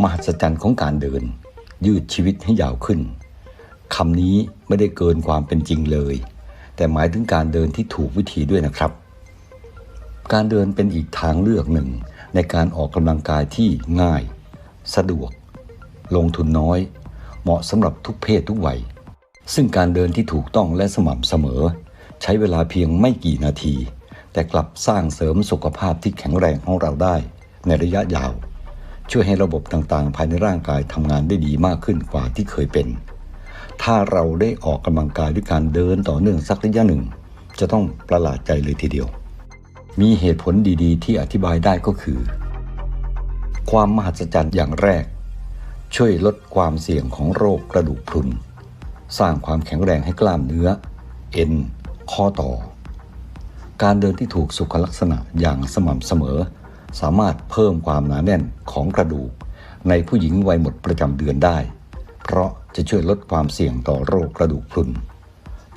มหัศจรรย์ของการเดิน ยืดชีวิตให้ยาวขึ้นคำนี้ไม่ได้เกินความเป็นจริงเลย แต่หมายถึงการเดินที่ถูกวิธีด้วยนะครับ การเดินเป็นอีกทางเลือกหนึ่ง ในการออกกำลังกายที่ง่าย สะดวก ลงทุนน้อย เหมาะสำหรับทุกเพศทุกวัย ซึ่งการเดินที่ถูกต้องและสม่ำเสมอ ใช้เวลาเพียงไม่กี่นาที แต่กลับสร้างเสริมสุขภาพที่แข็งแรงของเราได้ในระยะยาว ช่วยให้ระบบต่างๆ ภายในร่างกายทำงานได้ดีมากขึ้นกว่าที่เคยเป็น ถ้าเราได้ออกกำลังกายด้วยการเดินต่อเนื่องสักระยะหนึ่ง จะต้องประหลาดใจเลยทีเดียว มีเหตุผลดีๆ ที่อธิบายได้ก็คือ ความมหัศจรรย์อย่างแรก ช่วยลดความเสี่ยงของโรคกระดูกพรุน สร้างความแข็งแรงให้กล้ามเนื้อ เอ็น ข้อต่อ การเดินที่ถูกสุขลักษณะอย่างสม่ำเสมอ สามารถเพิ่มความหนาแน่นของกระดูก ในผู้หญิงวัยหมดประจำเดือนได้ เพราะจะช่วยลดความเสี่ยงต่อโรคกระดูกพรุน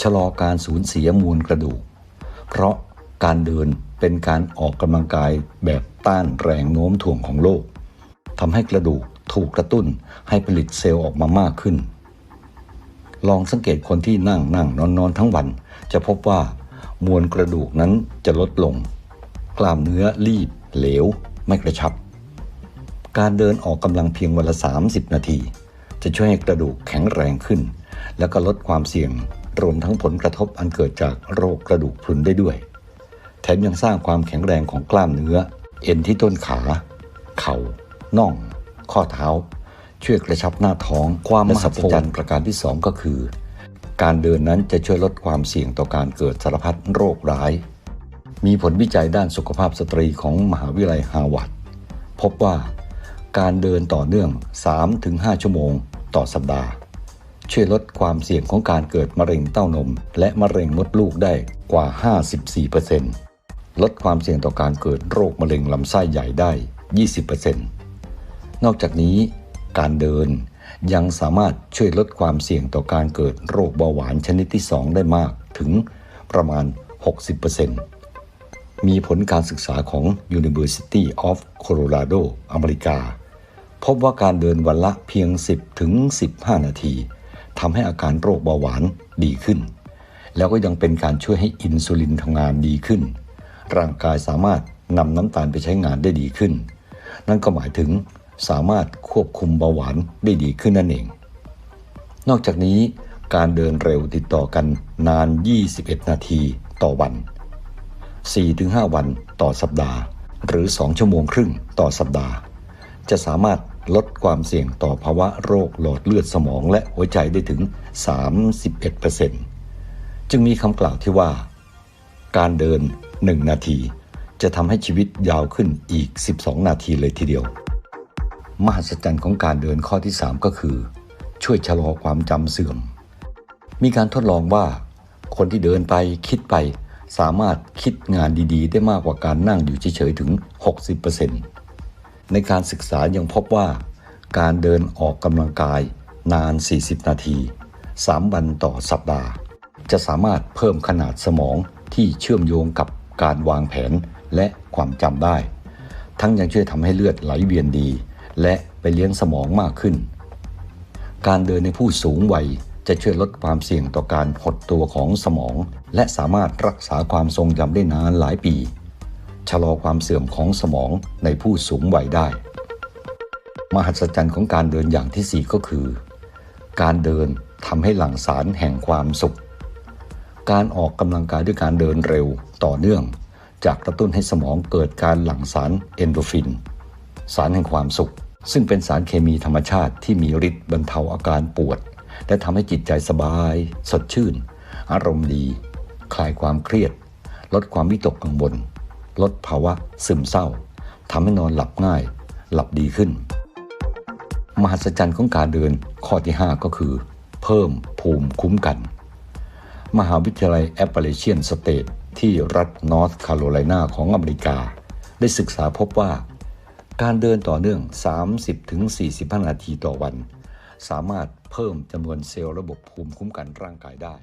ชะลอการสูญเสียมวลกระดูก เพราะการเดินเป็นการออกกำลังกายแบบต้านแรงโน้มถ่วงของโลกทำให้กระดูกถูกกระตุ้นให้ผลิตเซลล์ออกมามากขึ้น ลองสังเกตคนที่นั่งนั่งนอนนอนทั้งวัน จะพบว่ามวลกระดูกนั้นจะลดลง กล้ามเนื้อรีบ เหลว ไม่กระชับ การเดินออกกำลังเพียงวันละ 30 นาที จะช่วยให้กระดูกแข็งแรงขึ้น แล้วก็ลดความเสี่ยงรวมทั้งผลกระทบอันเกิดจากโรคกระดูกพรุนได้ด้วย แถมยังสร้างความแข็งแรงของกล้ามเนื้อ เอ็นที่ต้นขา เข่าน่อง ข้อเท้า ช่วยกระชับหน้าท้องความมหัศจรรย์ประการที่สองก็คือ การเดินนั้นจะช่วยลดความเสี่ยงต่อการเกิดสารพัดโรคร้าย มีผลวิจัยด้านสุขภาพสตรีของมหาวิทยาลัยฮาร์วาร์ดพบว่าการเดินต่อเนื่อง 3-5 ชั่วโมงต่อสัปดาห์ ช่วยลดความเสี่ยงของการเกิดมะเร็งเต้านม และมะเร็งมดลูกได้กว่า 54%ลดความเสี่ยงต่อการเกิดโรคมะเร็งลำไส้ใหญ่ได้ 20%นอกจากนี้การเดินยังสามารถช่วยลดความเสี่ยงต่อการเกิดโรคเบาหวานชนิดที่ 2 ได้มากถึงประมาณ 60% มีผลการศึกษาของ University of Colorado อเมริกา พบว่าการเดินวันละเพียง 10 ถึง 15 นาทีทำให้อาการโรคเบาหวานดีขึ้น แล้วก็ยังเป็นการช่วยให้อินซูลินทำงานดีขึ้น ร่างกายสามารถนำน้ำตาลไปใช้งานได้ดีขึ้น นั่นก็หมายถึงสามารถควบคุมเบาหวานได้ดีขึ้นนั่นเอง นอกจากนี้การเดินเร็วติดต่อกันนาน 21 นาทีต่อวัน 4-5 วันต่อสัปดาห์ หรือ 2 ชั่วโมงครึ่งต่อสัปดาห์ จะสามารถลดความเสี่ยงต่อภาวะโรคหลอดเลือดสมองและหัวใจได้ถึง 31%จึงมีคำกล่าวที่ว่า การเดิน 1 นาที จะทำให้ชีวิตยาวขึ้นอีก 12 นาทีเลยทีเดียว มหัศจรรย์ของการเดินข้อที่ 3 ก็คือ ช่วยชะลอความจำเสื่อม มีการทดลองว่า คนที่เดินไปคิดไป สามารถคิดงานดีๆ ได้มากกว่าการนั่งอยู่เฉยๆถึง 60%ในการศึกษายังพบว่า การเดินออกกำลังกายนาน 40 นาที 3 วันต่อสัปดาห์ จะสามารถเพิ่มขนาดสมองที่เชื่อมโยงกับการวางแผนและความจำได้ ทั้งยังช่วยทำให้เลือดไหลเวียนดี และไปเลี้ยงสมองมากขึ้น การเดินในผู้สูงวัย จะช่วยลดความเสี่ยงต่อการหดตัวของสมอง และสามารถรักษาความทรงจำได้นานหลายปี ชะลอความเสื่อมของสมองในผู้สูงวัยได้ มหัศจรรย์ของการเดินอย่างที่ 4 ก็คือ การเดินทำให้หลั่งสารแห่งความสุข การออกกำลังกายด้วยการเดินเร็วต่อเนื่อง จากกระตุ้นให้สมองเกิดการหลั่งสารเอนโดฟิน สารแห่งความสุข ซึ่งเป็นสารเคมีธรรมชาติที่มีฤทธิ์บรรเทาอาการปวด และทำให้จิตใจสบาย สดชื่น อารมณ์ดี คลายความเครียด ลดความวิตกกังวล ลดภาวะซึมเศร้าทำให้นอนหลับง่าย หลับดีขึ้น มหัศจรรย์ของการเดินข้อที่ 5 ก็คือ เพิ่มภูมิคุ้มกัน มหาวิทยาลัยแอปเป l เชียนสเตทที่รัฐนอร์ทแคโรไลนาของอเมริกา ได้ศึกษาพบว่า การเดินต่อเนื่อง 30-45 นาทีต่อวัน สามารถเพิ่มจำนวนเซลล์ระบบภูมิคุ้มกันร่างกายได้